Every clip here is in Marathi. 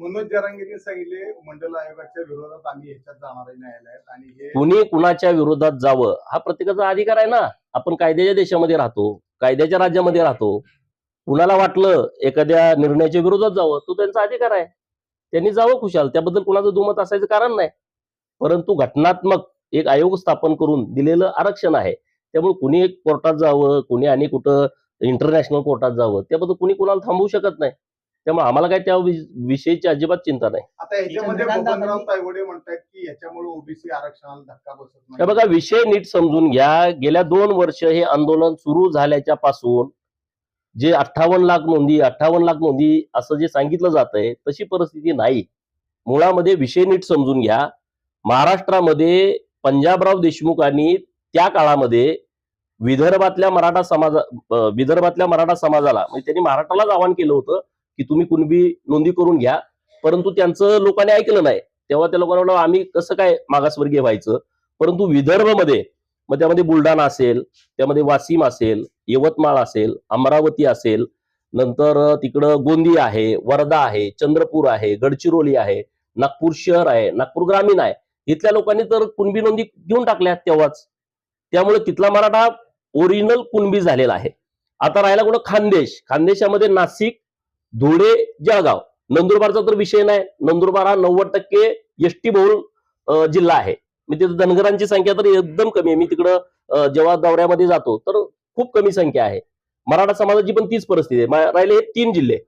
मनोज जरांगीने सांगितले मंडल आयोगाच्या विरोधात आम्ही याच्यात जाणार आहे न्यायालयात आणि हे कुणी कुणाच्या विरोधात जावं हा प्रत्येकाचा अधिकार आहे ना. आपण कायद्याच्या देशामध्ये राहतो कायद्याच्या राज्यामध्ये राहतो. कुणाला वाटलं एखाद्या निर्णयाच्या विरोधात जावं तो त्यांचा अधिकार आहे. त्यांनी जावं खुशाल त्याबद्दल कुणाचं दुमत असायचं कारण नाही. परंतु घटनात्मक एक आयोग स्थापन करून दिलेलं आरक्षण आहे. त्यामुळे कुणी एक कोर्टात जावं कुणी आणि कुठं इंटरनॅशनल कोर्टात जावं त्याबद्दल कुणी कुणाला थांबवू शकत नाही. त्यामुळे आम्हाला काय त्या विषयीची अजिबात चिंता नाही. आता याच्यामध्ये चंद्रकांत बबनराव दादांनी- तायवडे म्हणतात की याच्यामुळे ओबीसी आरक्षणाला धक्का बसत हे नाही बघा विषय नीट समजून घ्या. गेल्या दोन वर्ष हे आंदोलन सुरू झाल्याच्या पासून जे अठ्ठावन्न लाख नोंदी अठ्ठावन्न लाख नोंदी असं जे सांगितलं जात आहे तशी परिस्थिती नाही. मुळामध्ये विषय नीट समजून घ्या. महाराष्ट्रामध्ये पंजाबराव देशमुखांनी त्या काळामध्ये विदर्भातल्या मराठा समाजा विदर्भातल्या मराठा समाजाला म्हणजे त्यांनी महाराष्ट्रालाच आवाहन केलं होतं की तुम्ही कुणबी नोंदी करून घ्या. परंतु त्यांचं लोकांनी ऐकलं नाही. तेव्हा त्या लोकांना म्हणलं आम्ही कसं काय मागासवर्गीय व्हायचं? परंतु विदर्भमध्ये मग त्यामध्ये बुलढाणा असेल त्यामध्ये वाशिम असेल यवतमाळ असेल अमरावती असेल नंतर तिकडं गोंदी आहे वर्धा आहे चंद्रपूर आहे गडचिरोली आहे नागपूर शहर आहे नागपूर ग्रामीण आहे. इथल्या लोकांनी तर कुणबी नोंदी घेऊन टाकल्या तेव्हाच. त्यामुळे तिथला मराठा ओरिजिनल कुणबी झालेला आहे. आता राहिला कुठं खानदेश? खानदेशामध्ये नाशिक धुळे जळगाव. नंदुरबारचा तर विषय नाही. नंदुरबार हा नव्वद टक्के एसटी बहुल जिल्हा आहे. मी तिथं धनगरांची संख्या तर एकदम कमी आहे. मी तिकडं जेव्हा दौऱ्यामध्ये जातो तर खूप कमी संख्या आहे. मराठा समाजाची पण तीच परिस्थिती आहे. राहिले हे तीन जिल्हे.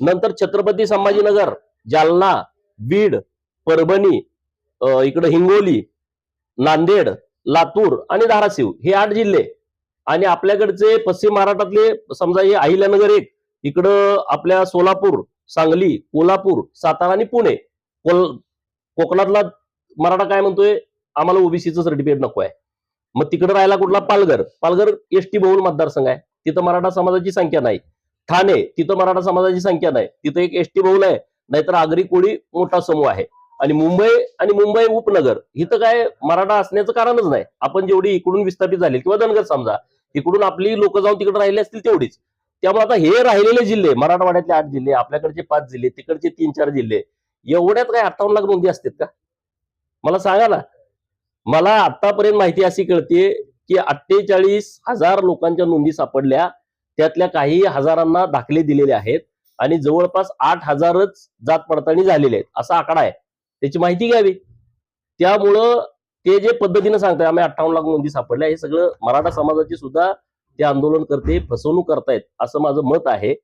नंतर छत्रपती संभाजीनगर जालना बीड परभणी इकडं हिंगोली नांदेड लातूर आणि धाराशिव हे आठ जिल्हे. आणि आपल्याकडचे पश्चिम महाराष्ट्रातले समजा हे अहिल्यानगर एक इकडं आपल्या सोलापूर सांगली कोल्हापूर सातारा आणि पुणे. कोल कोकणातला मराठा काय म्हणतोय? आम्हाला ओबीसीचं सर्टिफिकेट नको आहे मग तिकडे राहिला कुठला? पालघर. पालघर एसटी बहुल मतदारसंघ आहे. तिथं मराठा समाजाची संख्या नाही. ठाणे तिथं मराठा समाजाची संख्या नाही. तिथं एक एसटी बहुल आहे. नाहीतर आगरी कोळी मोठा समूह आहे. आणि मुंबई आणि मुंबई उपनगर इथं काय मराठा असण्याचं कारणच नाही. आपण जेवढी इकडून विस्थापित झाली किंवा धनगर समजा इकडून आपली लोक जाऊन तिकडे राहिले असतील तेवढीच. त्यामुळे आता हे राहिलेले जिल्हे मराठवाड्यातले आठ जिल्हे आपल्याकडचे पाच जिल्हे तिकडचे तीन चार जिल्हे एवढ्यात काय अठ्ठावन्न लाख नोंदी असतात का? मला सांगा ना. मला आतापर्यंत माहिती अशी कळते की अठ्ठेचाळीस हजार लोकांच्या नोंदी सापडल्या त्यातल्या काही हजारांना दाखले दिलेले आहेत आणि जवळपास आठ हजारच जात पडताळणी झालेले आहेत. असा आकडा आहे. त्याची माहिती घ्यावी. त्यामुळं ते जे पद्धतीने सांगतात आम्ही अठ्ठावन्न लाख नोंदी सापडल्या हे सगळं मराठा समाजाची सुद्धा ते आंदोलन करते फसवणूक करतायत असं माझं मत आहे.